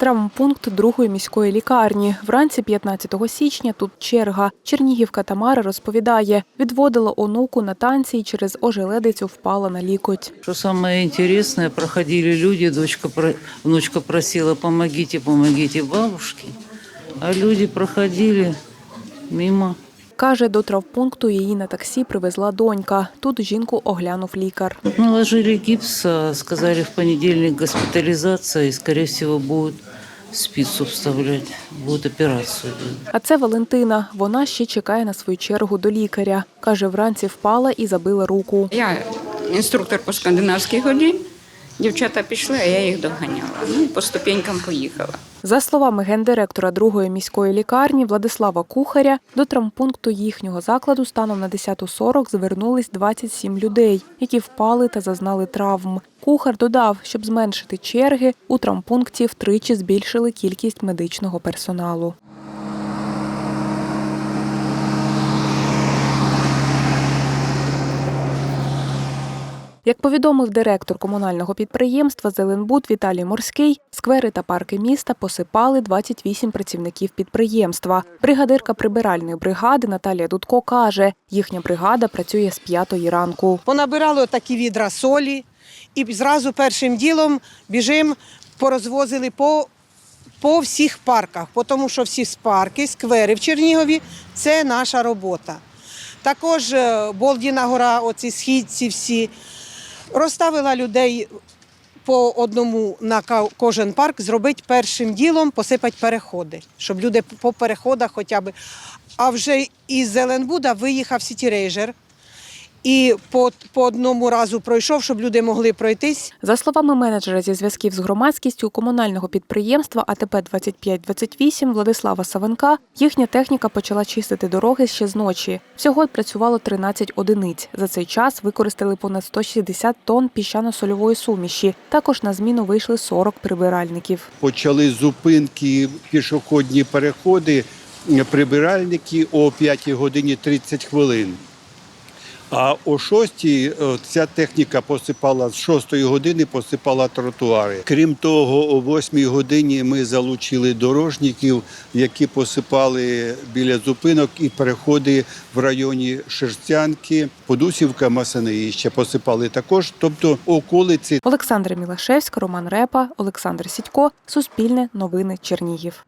Травмпункт другої міської лікарні. Вранці 15 січня тут черга. Чернігівка Тамара розповідає, відводила онуку на танці і через ожеледицю впала на лікоть. Що найцікавіше, проходили люди, дочка, внучка просила, помогите, помогите бабушці, А люди проходили мимо. Каже, до травмпункту її на таксі привезла донька. Тут жінку оглянув лікар. Наложили гипс, а сказали в понедельник госпитализация, и, скорее всего, будут спицу вставлять, будут операцию делать. А це Валентина. Вона ще чекає на свою чергу до лікаря. Каже, вранці впала і забила руку. Я інструктор по скандинавській ході. Дівчата пішли, а я їх доганяла. Ну, по ступенькам поїхала. За словами гендиректора другої міської лікарні Владислава Кухаря, до травмпункту їхнього закладу станом на 10.40 звернулись 27 людей, які впали та зазнали травм. Кухар додав, щоб зменшити черги, у травмпункті втричі збільшили кількість медичного персоналу. Як повідомив директор комунального підприємства Зеленбуд Віталій Морський, сквери та парки міста посипали 28 працівників підприємства. Бригадирка прибиральної бригади Наталія Дудко каже, їхня бригада працює з п'ятої ранку. Понабирали такі відра солі і зразу першим ділом біжим, порозвозили по, по всіх парках, тому що всі парки, сквери в Чернігові це наша робота. Також е, Болдіна гора, оці східці всі. Розставила людей по одному на кожен парк, зробити першим ділом, посипати переходи, щоб люди по переходах хоча б. А вже із Зеленбуда виїхав сітірейжер і по, по одному разу пройшов, щоб люди могли пройтись. За словами менеджера зі зв'язків з громадськістю комунального підприємства АТП 2528 Владислава Савенка, їхня техніка почала чистити дороги ще з ночі. Всього працювало 13 одиниць. За цей час використали понад 160 тонн піщано-сольової суміші. Також на зміну вийшли 40 прибиральників. почали зупинки, пішохідні переходи, прибиральники о 5 годині 30 хвилин. А о 6 ця техніка посипала з 6 години, посипала тротуари. Крім того, о 8 годині ми залучили дорожників, які посипали біля зупинок і переходи в районі Шерстянки, Подусівка, Масаниїще посипали також, тобто околиці Олександра Мілашевська, Роман Репа, Олександр Сідько, Суспільне новини Чернігів.